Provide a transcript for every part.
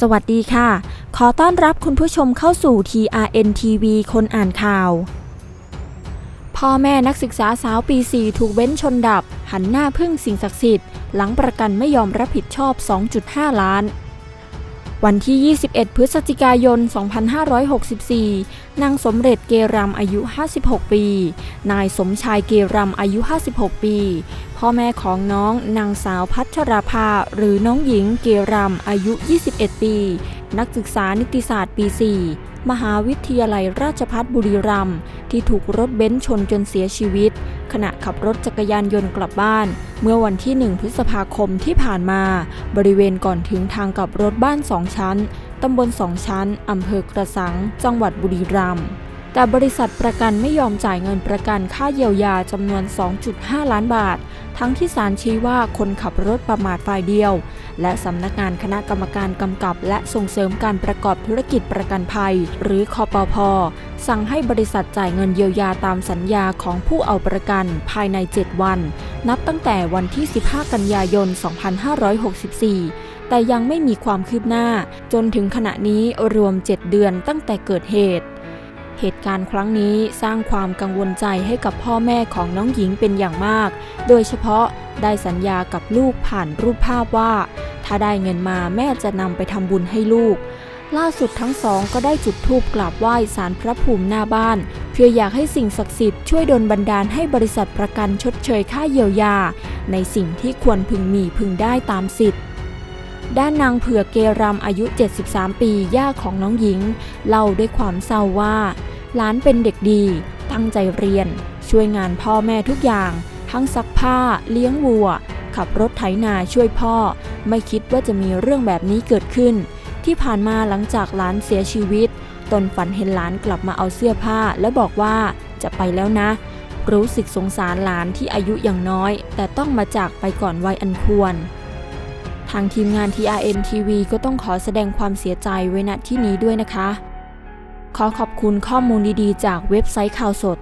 สวัสดีค่ะ ขอต้อนรับคุณผู้ชมเข้าสู่ TRN TV คนอ่านข่าว พ่อแม่นักศึกษาสาวปี 4 ถูกเบ้นชนดับ หันหน้าพึ่งสิ่งศักดิ์สิทธิ์ หลังประกันไม่ยอมรับผิดชอบ 2.5 ล้าน วันที่ 21 พฤศจิกายน 2564 นางสมเร็จเกรำอายุ 56 ปี นายสมชายเกรำอายุ 56 ปี พ่อแม่ของน้องนางสาวพัชราภาหรือน้องหญิงเกรำอายุ 21 ปี นักศึกษานิติศาสตร์ปี 4 มหาวิทยาลัยราชภัฏบุรีรัมย์ที่ถูกรถเบนซ์ชนจนเสียชีวิต ขณะขับรถจักรยานยนต์กลับบ้าน เมื่อวันที่ 1 พฤษภาคมที่ผ่านมา บริเวณก่อนถึงทางกลับรถบ้านสองชั้น ตำบลสองชั้น อำเภอกระสัง จังหวัดบุรีรัมย์แต่บริษัทประกันไม่ยอมจ่ายเงินประกันค่าเยียวยาจำนวน 2.5 ล้านบาท ทั้งที่ศาลชี้ว่าคนขับรถประมาทฝ่ายเดียว และสำนักงานคณะกรรมการกำกับ และส่งเสริมการประกอบธุรกิจประกันภัย หรือคอปพ สั่งให้บริษัทจ่ายเงินเยียวยาตามสัญญาของผู้เอาประกันภายใน 7 วัน นับตั้งแต่วันที่ 15 กันยายน 2564 แต่ยังไม่มีความคืบหน้า จนถึงขณะนี้รวม 7 เดือนตั้งแต่เกิดเหตุ เหตุการณ์ครั้งนี้สร้างความกังวลใจให้กับพ่อแม่ของน้องหญิงเป็นอย่างมาก โดยเฉพาะได้สัญญากับลูกผ่านรูปภาพว่า ถ้าได้เงินมาแม่จะนำไปทำบุญให้ลูก ล่าสุดทั้งสองก็ได้จุดธูปกราบไหว้สารพระภูมิหน้าบ้าน เพื่ออยากให้สิ่งศักดิ์สิทธิ์ช่วยดลบันดาลให้บริษัทประกันชดเชยค่าเยียวยา ในสิ่งที่ควรพึงมีพึงได้ตามสิทธิ์ด้านนางเผือกเกรำอายุ 73 ปีย่าของน้องหญิง เล่าด้วยความเศร้าว่า หลานเป็นเด็กดี ตั้งใจเรียน ช่วยงานพ่อแม่ทุกอย่าง ทั้งซักผ้า เลี้ยงวัว ขับรถไถนาช่วยพ่อ ไม่คิดว่าจะมีเรื่องแบบนี้เกิดขึ้น ที่ผ่านมาหลังจากหลานเสียชีวิต ตนฝันเห็นหลานกลับมาเอาเสื้อผ้า และบอกว่าจะไปแล้วนะ รู้สึกสงสารหลานที่อายุอยังน้อย แต่ต้องมาจากไปก่อนวัยอันควร ทางทีมงาน TRN TV ก็ต้องขอแสดงความเสียใจไว้ณที่นี้ด้วยนะคะ ขอขอบคุณข้อมูลดีๆ จากเว็บไซต์ข่าวสด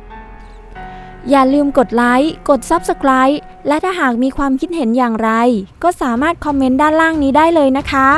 อย่าลืมกดไลค์กด Subscribe และถ้าหากมีความคิดเห็นอย่างไร ก็สามารถคอมเมนต์ด้านล่างนี้ได้เลยนะคะ